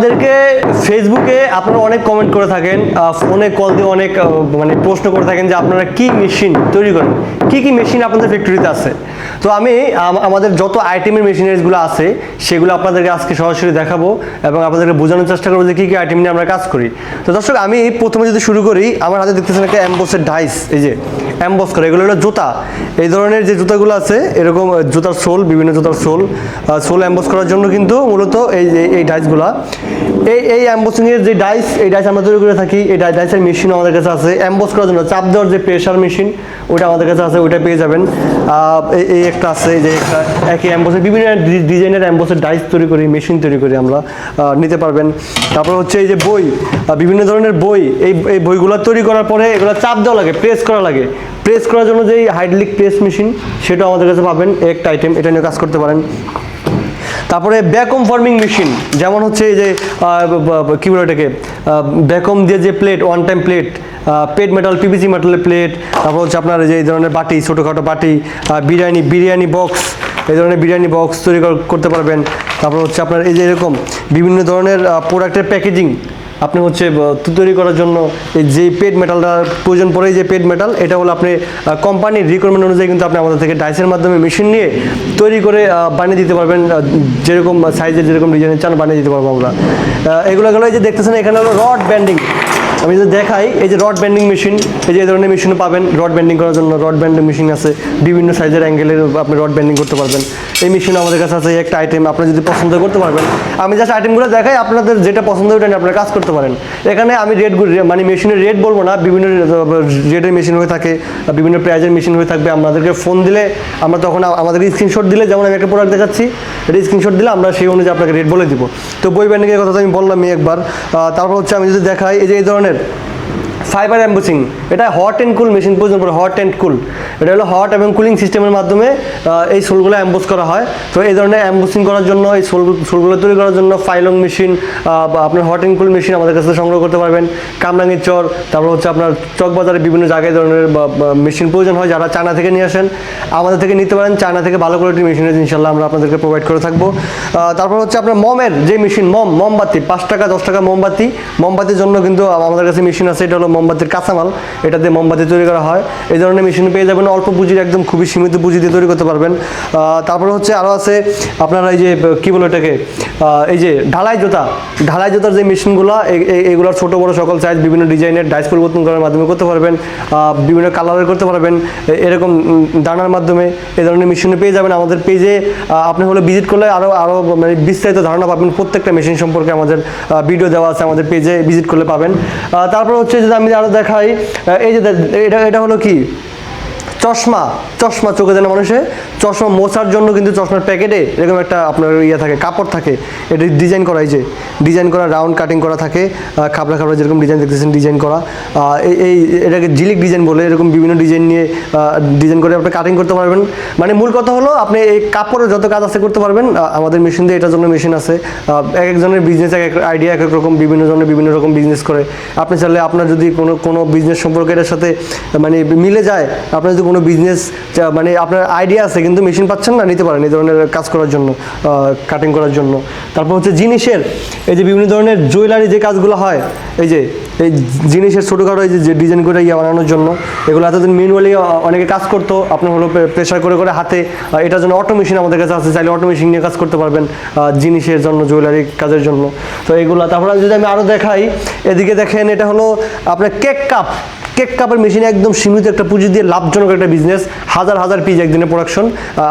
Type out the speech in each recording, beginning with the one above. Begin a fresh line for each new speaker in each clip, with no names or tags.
আমাদেরকে ফেসবুকে আপনারা অনেক কমেন্ট করে থাকেন ফোনে কল দিয়ে অনেক মানে প্রশ্ন করে থাকেন যে আপনারা কি মেশিন তৈরি করেন? কি কি মেশিন আপনাদের ফ্যাক্টরিতে আছে? তো আমি আমাদের যত আইটেমের মেশিনারিজগুলো আছে, সেগুলো আপনাদেরকে আজকে সরাসরি দেখাবো এবং আপনাদেরকে বোঝানোর চেষ্টা করব যে কী কী আইটেম নিয়ে আমরা কাজ করি। তো দর্শক, আমি প্রথমে যদি শুরু করি, আমার হাতে দেখতেছেন একটা অ্যাম্বোসের ডাইস এই যে অ্যাম্বস করে, এগুলো হলো জুতা। এই ধরনের যে জুতাগুলো আছে, এরকম জুতার সোল, বিভিন্ন জুতার সোল সোল অ্যাম্বস করার জন্য কিন্তু মূলত এই এই ডাইসগুলা এই এই অ্যাম্বোসিংয়ের যে ডাইস এই ডাইস আমরা তৈরি করে থাকি, এই ডাইসের মেশিন আমাদের কাছে আছে। অ্যাম্বস করার জন্য চাপ দেওয়ার যে প্রেশার মেশিন ওটা আমাদের কাছে আছে ওটা পেয়ে যাবেন। এই- একটা আছে যে একটা একই অ্যাম্বসের বিভিন্ন ডিজাইনের অ্যাম্বসের ডাইস তৈরি করি মেশিন তৈরি করি আমরা নিতে পারবেন। তারপর হচ্ছে এই যে বই বিভিন্ন ধরনের বই, এই এই বইগুলো তৈরি করার পরে এগুলো চাপ দেওয়া লাগে প্রেস করা লাগে। প্রেস করার জন্য যে হাইড্রোলিক প্রেস মেশিন সেটাও আমাদের কাছে পাবেন, একটা আইটেম এটা নিয়ে কাজ করতে পারেন। তারপরে ব্যাকম ফার্মিং মেশিন যেমন হচ্ছে এই যে কী বলে এটাকে ব্যাকম দিয়ে যে plate one time plate pet metal PVC মেটালের প্লেট তারপর হচ্ছে আপনার এই যে এই ধরনের বাটি, ছোটোখাটো বাটি বিরিয়ানি বিরিয়ানি বক্স এই ধরনের বিরিয়ানি বক্স তৈরি করতে পারবেন। তারপর হচ্ছে আপনার এই যে এরকম বিভিন্ন ধরনের প্রোডাক্টের প্যাকেজিং আপনি হচ্ছে তৈরি করার জন্য এই যে পেড মেটালটা প্রয়োজন পড়ে যে পেড মেটাল এটা হলো আপনি কোম্পানির রিকোয়ারমেন্ট অনুযায়ী কিন্তু আপনি আমাদের থেকে ডাইসের মাধ্যমে মেশিন নিয়ে তৈরি করে বানিয়ে দিতে পারবেন যেরকম সাইজের যেরকম ডিজাইনের চান বানিয়ে দিতে পারব আমরা। এগুলো গেলো যে দেখতেছেন, এখানে হলো রড ব্যান্ডিং আমি যদি দেখাই, এই যে রড ব্যান্ডিং মেশিন এই যে এই ধরনের মেশিনও পাবেন রড ব্যান্ডিং করার জন্য রড ব্যান্ডিং মেশিন আছে, বিভিন্ন সাইজের অ্যাঙ্গেলের আপনি রড ব্যান্ডিং করতে পারবেন। এই মেশিন আমাদের কাছে আছে একটা আইটেম আপনি যদি পছন্দ করতে পারবেন। আমি জাস্ট আইটেমগুলো দেখাই, আপনাদের যেটা পছন্দ ওটা নিয়ে আপনারা কাজ করতে পারেন। এখানে আমি রেট মানে মেশিনের রেট বলব না, বিভিন্ন রেটের মেশিন হয়ে থাকে, বিভিন্ন প্রাইজের মেশিন হয়ে থাকবে। আমাদেরকে ফোন দিলে, আমরা তখন আমাদেরকে স্ক্রিনশট দিলে, যেমন আমি একটা প্রোডাক্ট দেখাচ্ছি এটা স্ক্রিনশট দিলে আমরা সেই অনুযায়ী আপনাকে রেট বলে দিব। তো বই ব্যান্ডিংয়ের কথা আমি বললামই একবার। তারপর হচ্ছে আমি যদি দেখাই, এই যে এই ধরনের ফাইবার অ্যাম্বুসিং। এটা হট অ্যান্ড কুল মেশিন পর্যন্ত হট অ্যান্ড কুল এটা হলো হট এবং কুলিং সিস্টেমের মাধ্যমে এই সোলগুলো অ্যাম্বুস করা হয়। তো এই ধরনের অ্যাম্বুসিং করার জন্য, এই সোল, সোলগুলো তৈরি করার জন্য ফাইলং মেশিন বা আপনার হট অ্যান্ড কুল মেশিন আমাদের কাছে সংগ্রহ করতে পারবেন। কামরাঙ্গির চর, তারপর হচ্ছে আপনার চকবাজারে বিভিন্ন জায়গায় ধরনের মেশিন প্রয়োজন হয়, যারা চায়না থেকে নিয়ে আসেন। আমাদের থেকে নিতে পারেন, চায়না থেকে ভালো কোয়ালিটির মেশিন ইনশাল্লাহ আমরা আপনাদেরকে প্রোভাইড করে থাকব। তারপর হচ্ছে আপনার মমের যে মেশিন মম, মোমবাতি, পাঁচ টাকা, দশ টাকা মোমবাতি। মোমবাতির জন্য কিন্তু আমাদের কাছে মেশিন আছে, এটা হলো মোমবাতির কাঁচামাল, এটা দিয়ে মোমবাতি তৈরি করা হয়। এই ধরনের মেশিন পেয়ে যাবেন, অল্প পুঁজির একদম খুবই সীমিত পুঁজি দিয়ে তৈরি করতে পারবেন। তারপরে হচ্ছে আরও আছে, আপনারা এই যে, কী বলো এটাকে এই যে ঢালাই জুতা। ঢালাই জুতার যে মেশিনগুলো এগুলোর ছোটো, বড় সকল সাইজ বিভিন্ন ডিজাইনের ডাইস পরিবর্তন করার মাধ্যমে করতে পারবেন বিভিন্ন কালারের করতে পারবেন এরকম দানার মাধ্যমে এ ধরনের মেশিনে পেয়ে যাবেন আমাদের পেজে আপনি হলে ভিজিট করলে আরও আরও মানে বিস্তারিত ধারণা পাবেন প্রত্যেকটা মেশিন সম্পর্কে আমাদের ভিডিও দেওয়া আছে আমাদের পেজে ভিজিট করলে পাবেন। তারপর হচ্ছে যদি আমি আরও দেখাই। এই যে এটা এটা হলো কি? চশমা চশমা চোখে যেন মানুষে চশমা মোছার জন্য কিন্তু চশমার প্যাকেটে এরকম একটা আপনার ইয়ে থাকে, কাপড় থাকে। এটা ডিজাইন করা যে ডিজাইন করা রাউন্ড কাটিং করা থাকে খাবড়া খাবড়া যেরকম ডিজাইন দেখতেছেন ডিজাইন করা। এই এই, এটাকে জিলিক ডিজাইন বলে, এরকম বিভিন্ন ডিজাইন নিয়ে ডিজাইন করে আপনি কাটিং করতে পারবেন। মানে মূল কথা হলো, আপনি এই কাপড়ের যত কাজ আছে করতে পারবেন। আমাদের মেশিন দিয়ে এটার জন্য মেশিন আছে। এক একজনের বিজনেস এক এক আইডিয়া এক এক রকম, বিভিন্ন জনের বিভিন্ন রকম বিজনেস করে। আপনি চাইলে আপনার যদি কোনো কোনো বিজনেস সম্পর্কে এটার সাথে মানে মিলে যায়, আপনার যদি কোনো বিজনেস মানে আপনার আইডিয়া আছে, কিন্তু মেশিন পাচ্ছেন না, নিতে পারেন এই ধরনের কাজ করার জন্য কাটিং করার জন্য। তারপর হচ্ছে জিনিসের, এই যে বিভিন্ন ধরনের জুয়েলারি যে কাজগুলো হয়, এই যে, এই জিনিসের ছোটোখাটো এই যে ডিজাইন করে ইয়ে বানানোর জন্য, এগুলো এতদিন ম্যানুয়ালি অনেকে কাজ করতো, আপনার হলো প্রেশার করে করে হাতে এটার জন্য অটো মেশিন আমাদের কাছে আছে, চাইলে অটো মেশিন নিয়ে কাজ করতে পারবেন জিনিসের জন্য জুয়েলারি কাজের জন্য। তো এগুলো, তারপরে যদি আমি আরও দেখাই, এদিকে দেখেন এটা হলো আপনার কেক কাপ কেক কাপের মেশিনে একদম সীমিত একটা পুঁজি দিয়ে লাভজনক একটা বিজনেস হাজার হাজার পিস একদিনে প্রোডাকশন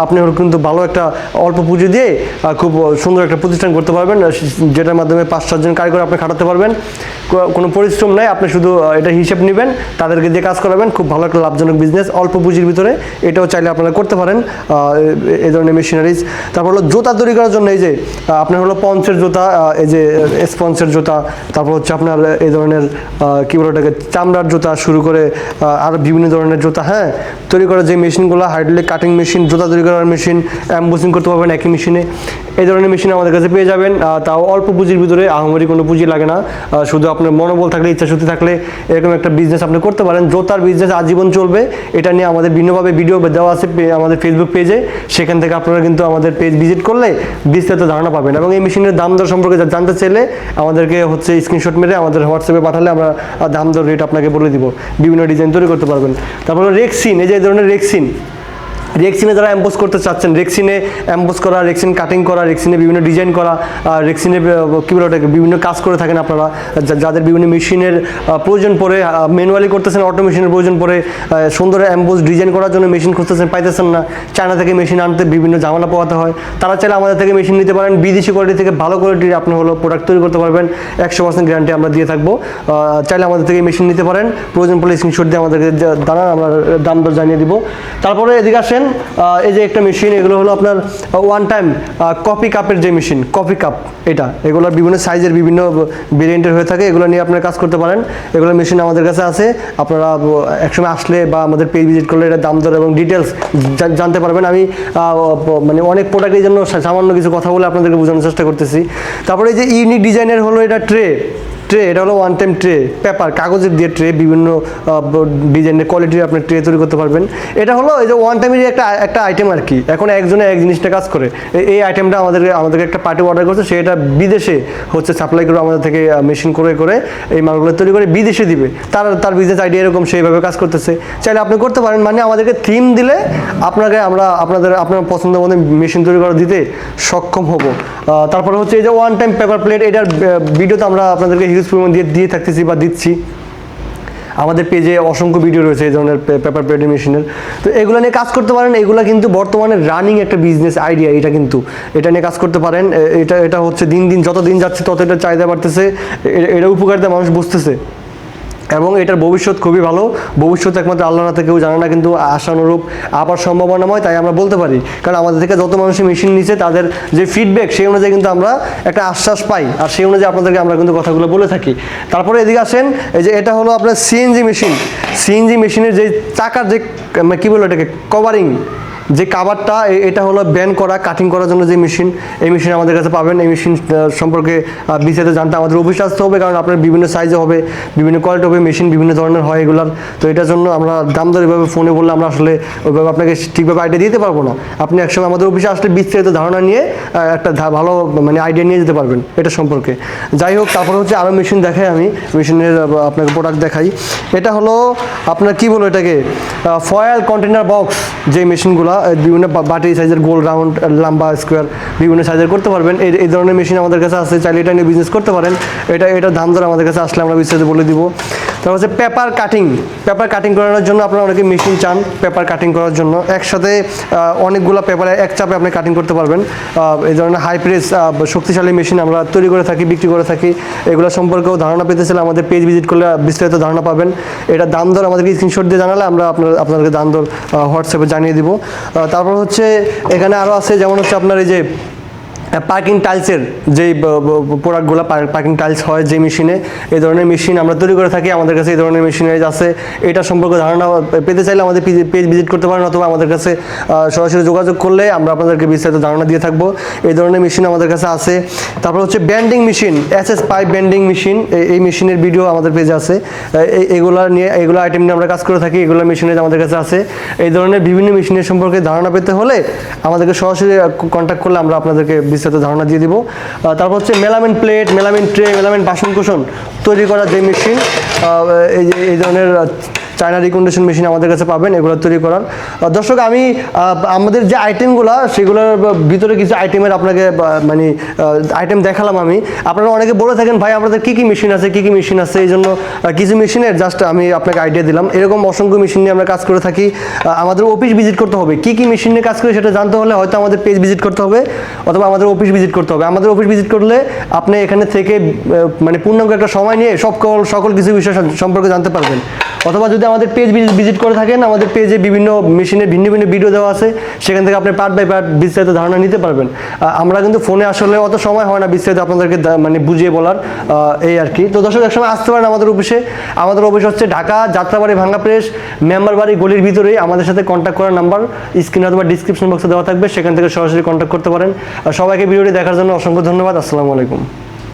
আপনি কিন্তু ভালো একটা অল্প পুঁজি দিয়ে খুব সুন্দর একটা প্রতিষ্ঠান করতে পারবেন যেটার মাধ্যমে পাঁচ সাতজন কারিগর আপনি খাটাতে পারবেন। কোনো পরিশ্রম নেই, আপনি শুধু এটা হিসেব নেবেন, তাদেরকে দিয়ে কাজ করাবেন, খুব ভালো একটা লাভজনক বিজনেস অল্প পুঁজির ভিতরে এটাও চাইলে আপনারা করতে পারেন এই ধরনের মেশিনারিজ তারপর হলো জুতা তৈরি করার জন্য এই যে আপনার হলো পঞ্চের জুতা এই যে স্পঞ্চের জুতা, তারপর হচ্ছে আপনার এই ধরনের কি বলে ওটাকে, চামড়ার জুতা শুরু করে আরও বিভিন্ন ধরনের জুতা হ্যাঁ? তৈরি করার যে মেশিনগুলো হাইড্রোলিক কাটিং মেশিন জুতা তৈরি করার মেশিন অ্যাম্বুসিং করতে পারবেন একই মেশিনে এই ধরনের মেশিন আমাদের কাছে পেয়ে যাবেন তাও অল্প পুঁজির ভিতরে, আহামরি কোনো পুঁজি লাগে না শুধু আপনার মনোবল থাকলে ইচ্ছা শক্তি থাকলে এরকম একটা বিজনেস আপনি করতে পারেন। জোতার বিজনেস আজীবন চলবে, এটা নিয়ে আমাদের ভিন্নভাবে ভিডিও দেওয়া আছে আমাদের ফেসবুক পেজে সেখান থেকে আপনারা কিন্তু আমাদের পেজ ভিজিট করলে বিস্তারিত ধারণা পাবেন এবং এই মেশিনের দাম দর সম্পর্কে জানতে চাইলে আমাদেরকে হচ্ছে স্ক্রিনশট মেরে আমাদের হোয়াটসঅ্যাপে পাঠালে আমরা দাম দর রেট আপনাকে বলে দিব। বিভিন্ন ডিজাইন তৈরি করতে পারবেন। তারপরে রেক্সিন এই যে ধরনের রেক্সিন রেক্সিনে যারা অ্যাম্বোস করতে চাচ্ছেন রেক্সিনে অ্যাম্বোস করা রেক্সিন কাটিং করা রেক্সিনে বিভিন্ন ডিজাইন করা আর রেক্সিনে কী বলে ওটাকে, বিভিন্ন কাজ করে থাকেন আপনারা যাদের বিভিন্ন মেশিনের প্রয়োজন পড়ে ম্যানুয়ালি করতেছেন অটো মেশিনের প্রয়োজন পড়ে সুন্দর অ্যাম্বোস ডিজাইন করার জন্য মেশিন খুঁজতেছেন, পাইতেছেন না। চায়না থেকে মেশিন আনতে বিভিন্ন ঝামেলা পোহাতে হয়। তারা চাইলে আমাদের থেকে মেশিন নিতে পারেন। বিদেশি কোয়ালিটি থেকে ভালো কোয়ালিটির আপনি হলো প্রোডাক্ট তৈরি করতে পারবেন। একশো পার্সেন্ট গ্যারান্টি আমরা দিয়ে থাকব। চাইলে আমাদের থেকে মেশিন নিতে পারেন। প্রয়োজন পড়লে স্ক্রিনশট দিয়ে আমাদেরকে জানান আমরা দাম দর জানিয়ে দিব। তারপরে এদিকে আসেন। এই যে একটা মেশিন এগুলো হলো আপনার ওয়ান টাইম কফি কাপের যে মেশিন কফি কাপ এটা এগুলোর বিভিন্ন সাইজের বিভিন্ন ভেরিয়েন্টের হয়ে থাকে, এগুলো নিয়ে আপনারা কাজ করতে পারেন। এগুলো মেশিন আমাদের কাছে আছে, আপনারা একসময় আসলে বা আমাদের পেজ ভিজিট করলে এটা দাম, দর এবং ডিটেলস জানতে পারবেন। আমি মানে অনেক প্রোডাক্টের জন্য সামান্য কিছু কথা বলে আপনাদেরকে বোঝানোর চেষ্টা করতেছি। তারপরে এই যে ইউনিক ডিজাইনের হলো এটা ট্রে ট্রে এটা হলো ওয়ান টাইম ট্রে পেপার কাগজের দিয়ে ট্রে বিভিন্ন ডিজাইনের কোয়ালিটির আপনি ট্রে তৈরি করতে পারবেন। এটা হলো এই যে ওয়ান টাইমের একটা একটা আইটেম আর কি। এখন একজনে এক জিনিসটা কাজ করে। এই- আইটেমটা আমাদের আমাদেরকে একটা পার্টি অর্ডার করছে, সেটা বিদেশে হচ্ছে সাপ্লাই করে আমাদের থেকে মেশিন করে করে এই মালগুলো তৈরি করে বিদেশে দিবে। তার তার বিজনেস আইডিয়া এরকম সেইভাবে কাজ করতেছে। চাইলে আপনি করতে পারেন মানে আমাদেরকে থিম দিলে আপনাকে আমরা, আপনাদের, আপনার পছন্দ মতো মেশিন তৈরি করে দিতে সক্ষম হব। তারপরে হচ্ছে এই যে ওয়ান টাইম পেপার প্লেট এটার ভিডিওতে আমরা আপনাদেরকে হিউজ পরিমাণ দিয়ে দিয়ে থাকতেছি বা দিচ্ছি। আমাদের পেজে অসংখ্য ভিডিও রয়েছে এই ধরনের পেপার প্লেটিং মেশিনের তো এগুলো নিয়ে কাজ করতে পারেন, এগুলো কিন্তু বর্তমানে রানিং একটা বিজনেস আইডিয়া এটা কিন্তু। এটা নিয়ে কাজ করতে পারেন এটা এটা হচ্ছে দিন দিন যত দিন যাচ্ছে তত এটা চাহিদা বাড়তেছে এটা উপকারিতা মানুষ বুঝতেছে। এবং এটার ভবিষ্যৎ খুবই ভালো। ভবিষ্যৎ একমাত্র আল্লাহ না কেউ জানে না, কিন্তু আশানুরূপ আবার সম্ভাবনা সম্ভাবনাময়, তাই আমরা বলতে পারি। কারণ আমাদের থেকে যত মানুষ মেশিন নিচ্ছে তাদের যে ফিডব্যাক সেই অনুযায়ী কিন্তু আমরা একটা আশ্বাস পাই। আর সেই অনুযায়ী আপনাদেরকে আমরা কিন্তু কথাগুলো বলে থাকি। তারপরে এদিকে আসেন, এই যে এটা হলো আপনার সিএনজি মেশিন সিএনজি মেশিনের যে চাকার যে কী বলো এটাকে কভারিং যে কাবারটা এটা হলো ব্যান করা কাটিং করার জন্য যে মেশিন এই মেশিন আমাদের কাছে পাবেন। এই মেশিন সম্পর্কে বিস্তারিত জানতে আমাদের অফিসে আসতে হবে, কারণ আপনার বিভিন্ন সাইজে হবে, বিভিন্ন কোয়ালিটি হবে মেশিন বিভিন্ন ধরনের হয় এগুলার। তো এটার জন্য আমরা দাম দর এভাবে ফোনে বললে আমরা আসলে ওইভাবে আপনাকে ঠিকভাবে আইডিয়া দিতে পারব না। আপনি একসময় আমাদের অফিসে আসলে বিস্তারিত ধারণা নিয়ে একটা ভালো মানে আইডিয়া নিয়ে যেতে পারবেন এটা সম্পর্কে। যাই হোক, তারপর হচ্ছে আরও মেশিন দেখাই আমি। মেশিনের আপনাকে প্রোডাক্ট দেখাই। এটা হলো, আপনার কি বলো এটাকে? ফয়েল কন্টেনার বক্স যে মেশিনগুলো বিভিন্ন বাটি সাইজের গোল, রাউন্ড লম্বা, স্কোয়ার বিভিন্ন সাইজের করতে পারবেন। এই এই ধরনের মেশিন আমাদের কাছে আছে, চাইলে এটা নিয়ে বিজনেস করতে পারেন। এটা এটা দাম ধরে আমাদের কাছে আসলে আমরা বিস্তারিত বলে দিব। তারপর হচ্ছে পেপার কাটিং। পেপার কাটিং করানোর জন্য আপনারা অনেকে মেশিন চান পেপার কাটিং করার জন্য। একসাথে অনেকগুলো পেপারে এক চাপে আপনি কাটিং করতে পারবেন। এই ধরনের হাই প্রেস শক্তিশালী মেশিন আমরা তৈরি করে থাকি, বিক্রি করে থাকি। এগুলো সম্পর্কেও ধারণা পেতে চাইলে আমাদের পেজ ভিজিট করলে বিস্তারিত ধারণা পাবেন। এটা দাম দর আমাদেরকে স্ক্রিনশট দিয়ে জানালে আমরা আপনার, আপনাদেরকে দাম দর হোয়াটসঅ্যাপে জানিয়ে দিব। তারপর হচ্ছে এখানে আরও আছে, যেমন হচ্ছে আপনার এই যে পার্কিং টাইলসের যেই প্রোডাক্টগুলো পার্কিং টাইলস হয় যে মেশিনে এই ধরনের মেশিন আমরা তৈরি করে থাকি। আমাদের কাছে এই ধরনের মেশিনারিজ আছে। এটা সম্পর্কে ধারণা পেতে চাইলে আমাদের পেজ ভিজিট করতে পারেন অথবা আমাদের কাছে সরাসরি যোগাযোগ করলে আমরা আপনাদেরকে বিস্তারিত ধারণা দিয়ে থাকব। এই ধরনের মেশিন আমাদের কাছে আছে। তারপর হচ্ছে bending machine S S pipe bending machine এই মেশিনের ভিডিও আমাদের পেজে আছে। এগুলো নিয়ে, এগুলো আইটেম নিয়ে আমরা কাজ করে থাকি, এগুলো মেশিনের আমাদের কাছে আছে। এই ধরনের বিভিন্ন মেশিনের সম্পর্কে ধারণা পেতে হলে আমাদেরকে সরাসরি কন্ট্যাক্ট করলে আমরা আপনাদেরকে বিস্তারিত ধারণা দিয়ে দিব। তারপর হচ্ছে melamine plate, melamine tray, melamine বাসন কুসন তৈরি করা যে মেশিন এই যে, এই ধরনের চায়না রিকন্ডিশন মেশিন আমাদের কাছে পাবেন, এগুলো তৈরি করার। দর্শক, আমি আমাদের যে আইটেমগুলো সেগুলোর ভিতরে কিছু আইটেমের আপনাকে মানে আইটেম দেখালাম আমি। আপনারা অনেকে বলে থাকেন, ভাই আপনাদের কী কী মেশিন আছে, কী কী মেশিন আছে? এই জন্য কিছু মেশিনের জাস্ট আমি আপনাকে আইডিয়া দিলাম। এরকম অসংখ্য মেশিন নিয়ে আমরা কাজ করে থাকি। আমাদের অফিস ভিজিট করতে হবে। কী কী মেশিন নিয়ে কাজ করি সেটা জানতে হলে হয়তো আমাদের পেজ ভিজিট করতে হবে, অথবা আমাদের অফিস ভিজিট করতে হবে। আমাদের অফিস ভিজিট করলে আপনি এখানে থেকে মানে পূর্ণাঙ্গ একটা সময় নিয়ে সব সকল কিছু বিষয় সম্পর্কে জানতে পারবেন। অথবা যদি আমাদের পেজ ভিজিট করে থাকেন, আমাদের পেজে বিভিন্ন মেশিনের ভিন্ন ভিন্ন ভিডিও দেওয়া আছে, সেখান থেকে আপনি পার্ট বাই পার্ট বিস্তারিত ধারণা নিতে পারবেন। আমরা কিন্তু ফোনে আসলে অত সময় হয় না বিস্তারিত আপনাদেরকে মানে বুঝিয়ে বলার এই আর কি। তো দর্শক, একসময় আসতে পারেন আমাদের অফিসে আমাদের অফিস হচ্ছে ঢাকা, যাত্রাবাড়ি, ভাঙ্গা প্রেস মেম্বার বাড়ি গলির ভিতরেই। আমাদের সাথে কন্ট্যাক্ট করার নাম্বার স্ক্রিনে অথবা ডিসক্রিপশন বক্সে দেওয়া থাকবে। সেখান থেকে সরাসরি কন্ট্যাক্ট করতে পারেন। সবাইকে ভিডিওটি দেখার জন্য অসংখ্য ধন্যবাদ। আসসালামু আলাইকুম।